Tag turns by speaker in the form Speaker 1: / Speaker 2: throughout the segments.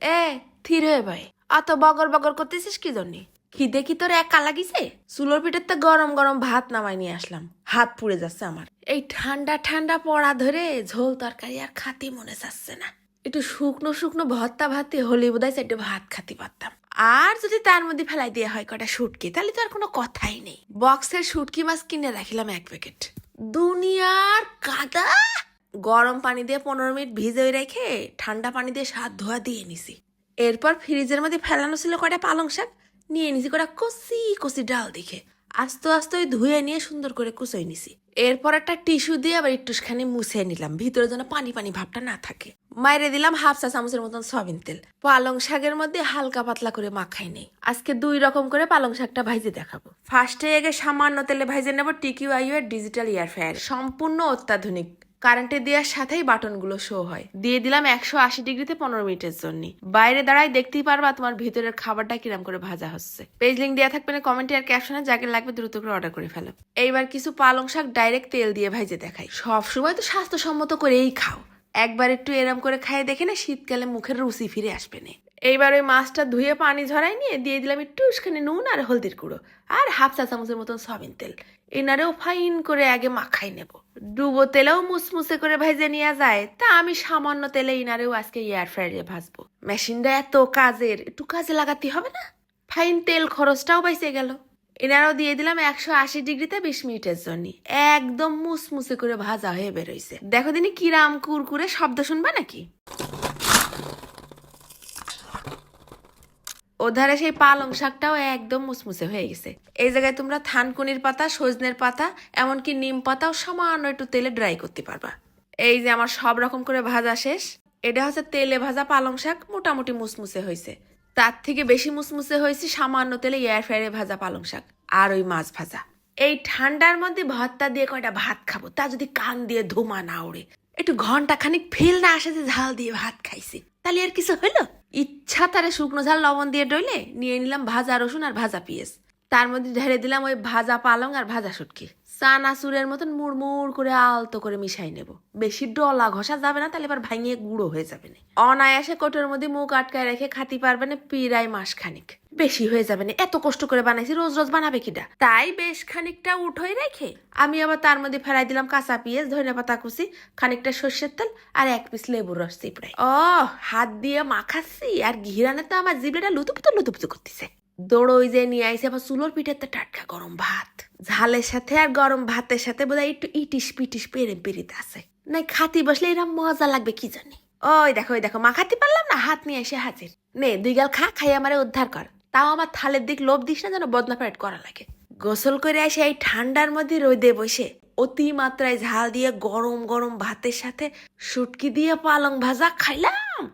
Speaker 1: এ থির হয়ে ভাই। অত বগর বগর করতেছিস কি জন্যে? খিদে কি তোর একা লাগিছে? চুলোর পিঠের তো গরম গরম ভাত নামাই নিয়ে আসলাম। হাত পুড়ে যাচ্ছে আমার। এই ঠান্ডা ঠান্ডা পড়া ধরে ঝোল তরকারি আর খাতি মনে যাচ্ছে না। একটু শুকনো শুকনো ভর্তা ভাতে হলে বোধহয় একটু ভাত খাতে পারতাম। আর যদি তার মধ্যে ফেলাই দেওয়া হয় কটা শুটকি, তাহলে তো আর কোনো কথাই নেই। বক্সের শুটকি মাছ কিনে রাখিলাম এক প্যাকেট। দুনিয়ার কাদা গরম পানি দিয়ে পনেরো মিনিট ভিজে রেখে ঠান্ডা পানি দিয়ে হাত ধোয়া দিয়ে নিছি। এরপর ফ্রিজের মধ্যে ফেলানো ছিল কটা পালং শাক, নিয়ে নিছি কটা কষি কষি ডাল দেখে। আস্তে আস্তে ওই ধুয়ে নিয়ে সুন্দর করে কুচোই নিছি। এরপর একটা টিস্যু দিয়ে আবার একটুখানি মুছে নিলাম, ভিতরে যেন পানি পানি ভাবটা না থাকে। মাইরে দিলাম হাফ চা চামচের মতন সয়াবিন তেল। পালং শাকের মধ্যে হালকা পাতলা করে মাখাই নেই। আজকে দুই রকম করে পালং শাকটা ভাইজে দেখাবো। ফার্স্টে আগে সামান্য তেলে ভাইজে নেব টিকিউ আইউ ডিজিটাল ইয়ার ফ্রায়ার সম্পূর্ণ অত্যাধুনিক। কারেন্টে দেওয়ার সাথেই বাটনগুলো শো হয়। দিয়ে দিলাম একশো আশি ডিগ্রিতে পনেরো মিনিটের জন্য। বাইরে দাঁড়ায় দেখতেই পারবা তোমার ভিতরের খাবারটা কিরাম করে ভাজা হচ্ছে। পেজ লিঙ্ক দেওয়া থাকবে না কমেন্টে আর ক্যাপশনে যাকে লাগবে দ্রুত করে অর্ডার করে ফেলো। এইবার কিছু পালং শাক ডাইরেক্ট তেল দিয়ে ভাইজে দেখাই। সব সময় তো স্বাস্থ্যসম্মত করেই খাও। একবার একটু এরম করে খাইয়ে দেখে না, শীতকালে মুখের রুচি ফিরে আসবে না। এইবার ওই মাছটা ধুয়ে পানি ঝরাই নিয়ে দিয়ে দিলাম একটু উস্কানি নুন আর হলদির গুঁড়ো আর হাফ চা চামচের মতন সয়াবিন তেল। এনারেও ফাইন করে আগে মাখাই নেব। ডুবো তেলেও মুসমুসে করে ভেজে নেওয়া যায়, তা আমি সামান্য তেলে ইনারেও আজকে এয়ার ফ্রায়ারে ভাজবো। মেশিনটা এত কাজের, একটু কাজে লাগাতে হবে না? ফাইন তেল খরচটাও বাইসে গেল। এনারাও দিয়ে দিলাম একশো আশি ডিগ্রিতে বিশ মিনিটের জন্য। একদম মুসমুসে করে ভাজা হয়ে বেরোইছে। দেখো দিনই কিরাম কুরকুরে শব্দ শুনবা নাকি? ওধারে সেই পালং শাকটাও একদম মুসমুসে হয়ে গেছে। এই জায়গায় তোমরা থানকুনির পাতা, সজনের পাতা, এমনকি নিম পাতাও সামান্য একটু তেলে ড্রাই করতে পারবা। এই যে আমার সব রকম করে ভাজা শেষ। এটা হচ্ছে তেলে ভাজা পালং শাক, মোটামুটি মুসমুসে হয়েছে। তার থেকে বেশি মুসমুসে হয়েছে সামান্য তেলে এয়ার ফ্রায়ারে ভাজা পালং শাক আর ওই মাছ ভাজা। এই ঠান্ডার মধ্যে ভর্তা দিয়ে কয়টা ভাত খাব? তা যদি কান দিয়ে ধোমা না ওড়ে। একটু ঘণ্টা খানিক ফেল না আসে যে ঝাল দিয়ে ভাত খাইছি। তাহলে আর কিছু হলো ইচ্ছা তারে শুকনো ঝাল লবণ দিয়ে ডইলে নিয়ে নিলাম ভাজা রসুন আর ভাজা পিঁয়াজ। তার মধ্যে ঢেলে দিলাম ওই ভাজা পালং আর ভাজা শুটকি। চানাচুরের মতন মুড়মুড় করে আলতো করে মিশাই নেব। বেশি ডলা ঘষা যাবে না, তাহলে এবার ভাঙিয়ে গুঁড়ো হয়ে যাবে না। অনায়াসে কোটোর মধ্যে মুখ আটকায় রেখে খাতি পারবে না পিরাই মাস খানিক বেশি হয়ে যাবে না, এত কষ্ট করে বানাইছি, রোজ রোজ বানাবে কিটা তাই বেশ খানিকটা উঠোই রেখে আমি আবার তার মধ্যে ফেরাই দিলাম কাঁচা পেঁয়াজ, ধনে পাতা কুচি, খানিকটা সর্ষের তেল আর এক পিস লেবুর রস চিপড়াই। ও হাত দিয়ে মাখাচ্ছি আর ঘিরানে তো আমার জিবলেটা লুতুপুতু লুতুপুতু করতেছে। দৌড়ই যে নিয়ে আইসে আবার চুলোর পিঠেতে টাটকা গরম ভাত। ঝালের সাথে আর গরম ভাতের সাথে বোধহয় একটু ইটিস পিটিস পেরে পেরিতে আছে। নাই খাতি বসলে এরকম মজা লাগবে, কি জানি। ওই দেখো ওই দেখো, মা খাতি পারলাম না? হাত নিয়ে এসে হাজির। নে, দুই গাল খা খাই আমারে উদ্ধার কর। তাও আমার থালের দিক লোভ দিস না যেন বদনা করা লাগে। গোসল করে এসে এই ঠান্ডার মধ্যে রোদে বসে অতি মাত্রায় ঝাল দিয়ে গরম গরম ভাতের সাথে শুটকি দিয়ে পালং ভাজা খাইলাম।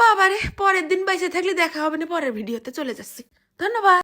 Speaker 1: বাবারে, পরের দিন বাইসে থাকলে দেখা হবে না, পরের ভিডিওতে চলে যাচ্ছি। ধন্যবাদ।